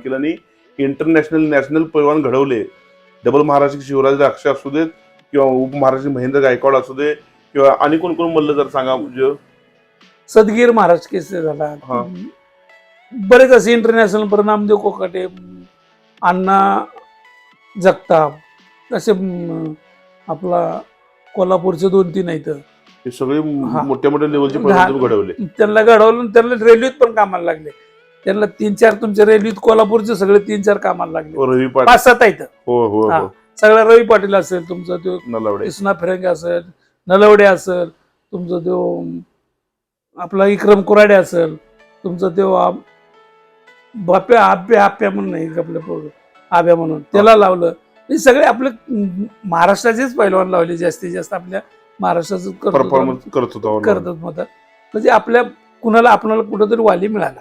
केलं आणि international national पैलवान घडवले. डबल महाराष्ट्र शिवराज द्राक्ष असू देत किंवा उपमहाराष्ट्र महेंद्र गायकवाड असू दे किंवा आणि कोण कोण म्हणलं जर सांगा म्हणजे? सदगीर महाराज केसरी झाला हा. बरेच असे इंटरनॅशनल पर नामदेव कोकाटे. अण्णा जगताप. असे म, आपला कोल्हापूरचे दोन तीन आहेत. हे सगळे हा. मोठ्या मोठ्या लेवलचे पैलवान घडवले. त्यांना घडवलं आणि त्यांना रेल्वेत पण कामाला लागले. त्यांना तीन चार तुमच्या रेल्वेत कोल्हापूरचे सगळे तीन चार कामाला लागले. रवी पाटील. पाच सात आहेत. हो हो हा. हो. सगळा रवी पाटील असेल तुमचा तो नलावडे. कृष्णा फिरंगे असेल नलवडे असेल तुमचा तो आपला विक्रम कुराडे असेल तुमचा तो बाप्या आप्या आप्या म्हणून नाही आपल्या. आब्या म्हणून. त्याला लावलं. हे सगळे आपले महाराष्ट्राचेच पैलवान लावले जास्तीत जास्त आपल्या महाराष्ट्राचं करत होतो. परफॉर्मन्स करत होता. म्हणजे आपल्या कुणाला आपणाला कुठंतरी वाली मिळाला.